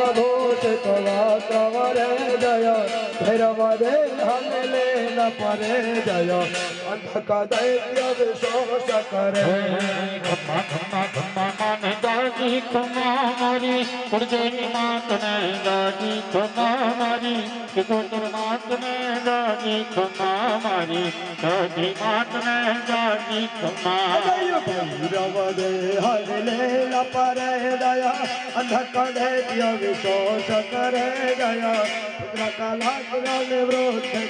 कदोष तवा cover जय। भैरव रे हमले न परे जय। अंधका दैत्य विशोष करे। खम्मा खम्मा खम्मा, मान जागी तुम्हारी तुम्हारी मात ने जानी खमा मारी मात ने जानी खमा पर दया अंधकड़े दिया विशोष करे गया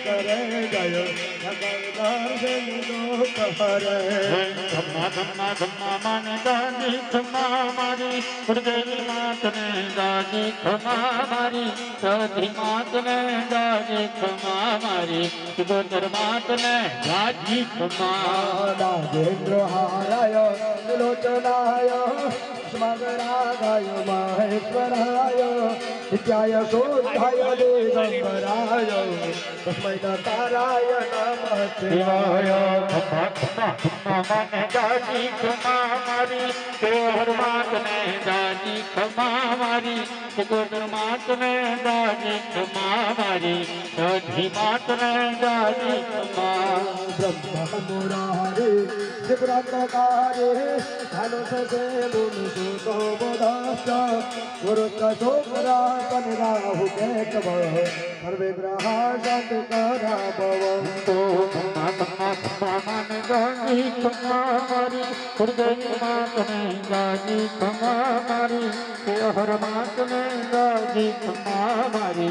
करे गया भगवान से धम्मा धम्मा धम्मा माने मारी गुरुदेवी मात ने दादी खमा मारी दादी मात ने રાજ ખમા, મારી ગોદર માતને જાજી ખમા. રાજેન્દ્ર હારાય લોચનાય સ્મગરાગાય મહેશ્વરાય ત્યાય શોધાય દેગંબરા જાજી ખમા મારી પરમાત્મે જાજી ખમા મારી પરમાત્મે જાજી ખમા મારી સધી માત્રે જાજી ખમા બ્રહ્મ મોરા રે શિવરાત્રકારે मनसोबोधाश्चा गुरुकशोकरा कनिराहुकेतव सर्वेग्रहा शङ्करा भवन्तो गायी कमारी हृदय मातने गायी कमारी हर मातने गायी कमारी